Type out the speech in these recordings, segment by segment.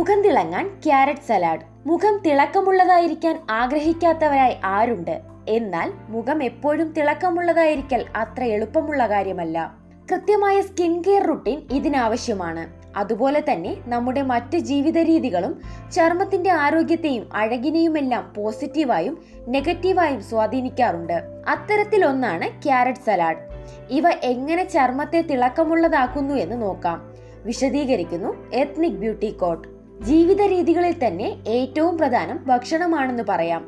മുഖം തിളങ്ങാൻ carrot salad. മുഖം തിളക്കമുള്ളതായിരിക്കാൻ ആഗ്രഹിക്കാത്തവരായി ആരുണ്ട്? എന്നാൽ മുഖം എപ്പോഴും തിളക്കമുള്ളതായിരിക്കൽ അത്ര എളുപ്പമുള്ള കാര്യമല്ല. കൃത്യമായ സ്കിൻ കെയർ റുട്ടീൻ ഇതിനാവശ്യമാണ്. അതുപോലെ തന്നെ നമ്മുടെ മറ്റ് ജീവിത രീതികളും ചർമ്മത്തിന്റെ ആരോഗ്യത്തെയും അഴകിനെയുമെല്ലാം പോസിറ്റീവായും നെഗറ്റീവായും സ്വാധീനിക്കാറുണ്ട്. അത്തരത്തിലൊന്നാണ് ക്യാരറ്റ് സലാഡ്. ഇവ എങ്ങനെ ചർമ്മത്തെ തിളക്കമുള്ളതാക്കുന്നു എന്ന് നോക്കാം. വിശദീകരിക്കുന്നു എത്നിക് ബ്യൂട്ടി കോട്ട്. ജീവിത രീതികളിൽ തന്നെ ഏറ്റവും പ്രധാനം ഭക്ഷണമാണെന്ന് പറയാം.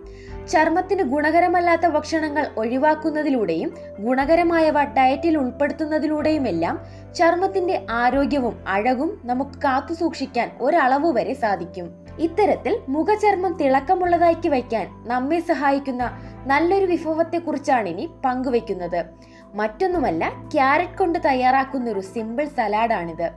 ചർമ്മത്തിന് ഗുണകരമല്ലാത്ത ഭക്ഷണങ്ങൾ ഒഴിവാക്കുന്നതിലൂടെയും ഗുണകരമായവ ഡയറ്റിൽ ഉൾപ്പെടുത്തുന്നതിലൂടെയുമെല്ലാം ചർമ്മത്തിന്റെ ആരോഗ്യവും അഴകും നമുക്ക് കാത്തു സൂക്ഷിക്കാൻ ഒരളവ് വരെ സാധിക്കും. ഇത്തരത്തിൽ മുഖചർമ്മം തിളക്കമുള്ളതാക്കി വയ്ക്കാൻ നമ്മെ സഹായിക്കുന്ന നല്ലൊരു വിഭവത്തെക്കുറിച്ചാണ് ഇനി പങ്കുവെക്കുന്നത് മറ്റൊന്നുമല്ല ക്യാരറ്റ് കൊണ്ട് തയ്യാറാക്കുന്ന ഒരു സിമ്പിൾ സലാഡാണിത്.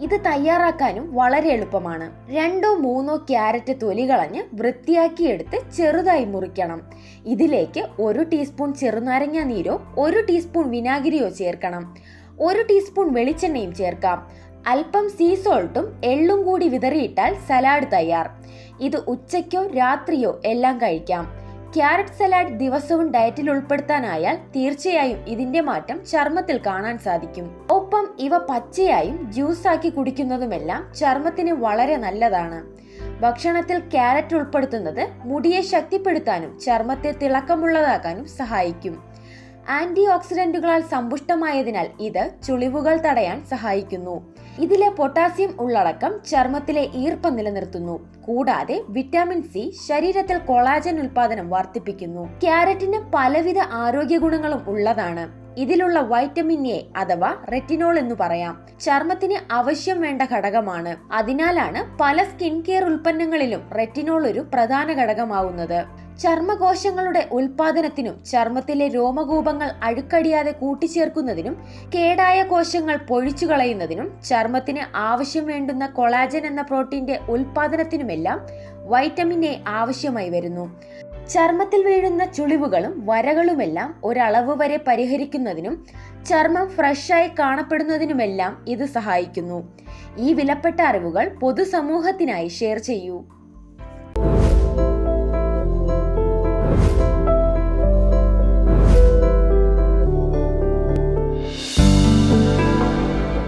ഇത് തയ്യാറാക്കാനും വളരെ എളുപ്പമാണ്. രണ്ടോ മൂന്നോ ക്യാരറ്റ് തൊലി കളഞ്ഞ് വൃത്തിയാക്കിയെടുത്ത് ചെറുതായി മുറിക്കണം. ഇതിലേക്ക് ഒരു ടീസ്പൂൺ ചെറുനാരങ്ങ നീരോ ഒരു ടീസ്പൂൺ വിനാഗിരിയോ ചേർക്കണം. ഒരു ടീസ്പൂൺ വെളിച്ചെണ്ണയും ചേർക്കാം. അല്പം സീ സോൾട്ടും എള്ളും കൂടി വിതറിയിട്ടാൽ സലാഡ് തയ്യാർ. ഇത് ഉച്ചയ്ക്കോ രാത്രിയോ എല്ലാം കഴിക്കാം. ക്യാരറ്റ് സലാഡ് ദിവസവും ഡയറ്റിൽ ഉൾപ്പെടുത്താനായാൽ തീർച്ചയായും ഇതിന്റെ മാറ്റം ചർമ്മത്തിൽ കാണാൻ സാധിക്കും. ഒപ്പം ഇവ പച്ചയായും ജ്യൂസാക്കി കുടിക്കുന്നതുമെല്ലാം ചർമ്മത്തിന് വളരെ നല്ലതാണ്. ഭക്ഷണത്തിൽ ക്യാരറ്റ് ഉൾപ്പെടുത്തുന്നത് മുടിയെ ശക്തിപ്പെടുത്താനും ചർമ്മത്തെ തിളക്കമുള്ളതാക്കാനും സഹായിക്കും. ആന്റി ഓക്സിഡന്റുകളാൽ സമ്പുഷ്ടമായതിനാൽ ഇത് ചുളിവുകൾ തടയാൻ സഹായിക്കുന്നു. ഇതിലെ പൊട്ടാസ്യം ഉള്ളടക്കം ചർമ്മത്തിലെ ഈർപ്പം നിലനിർത്തുന്നു. കൂടാതെ വിറ്റാമിൻ സി ശരീരത്തിൽ കൊളാജൻ ഉൽപാദനം വർദ്ധിപ്പിക്കുന്നു. ക്യാരറ്റിന് പലവിധ ആരോഗ്യ ഗുണങ്ങളും ഉള്ളതാണ്. ഇതിലുള്ള വൈറ്റമിൻ എ അഥവാ റെറ്റിനോൾ എന്ന് പറയാം. ചർമ്മത്തിന് ആവശ്യം വേണ്ട ഘടകമാണ്. അതിനാലാണ് പല സ്കിൻ കെയർ ഉൽപ്പന്നങ്ങളിലും റെറ്റിനോൾ ഒരു പ്രധാന ഘടകമാവുന്നത്. ചർമ്മകോശങ്ങളുടെ ഉൽപാദനത്തിനും ചർമ്മത്തിലെ രോമകൂപങ്ങൾ അഴുക്കടിയാതെ കൂട്ടിച്ചേർക്കുന്നതിനും കേടായ കോശങ്ങൾ പൊഴിച്ചു കളയുന്നതിനും ചർമ്മത്തിന് ആവശ്യം വേണ്ടുന്ന കൊളാജൻ എന്ന പ്രോട്ടീന്റെ ഉൽപാദനത്തിനുമെല്ലാം വൈറ്റമിൻ എ ആവശ്യമായി വരുന്നു. ചർമ്മത്തിൽ വീഴുന്ന ചുളിവുകളും വരകളുമെല്ലാം ഒരളവ് വരെ പരിഹരിക്കുന്നതിനും ചർമ്മം ഫ്രഷായി കാണപ്പെടുന്നതിനുമെല്ലാം ഇത് സഹായിക്കുന്നു. ഈ വിലപ്പെട്ട അറിവുകൾ പൊതുസമൂഹത്തിനായി ഷെയർ ചെയ്യൂ.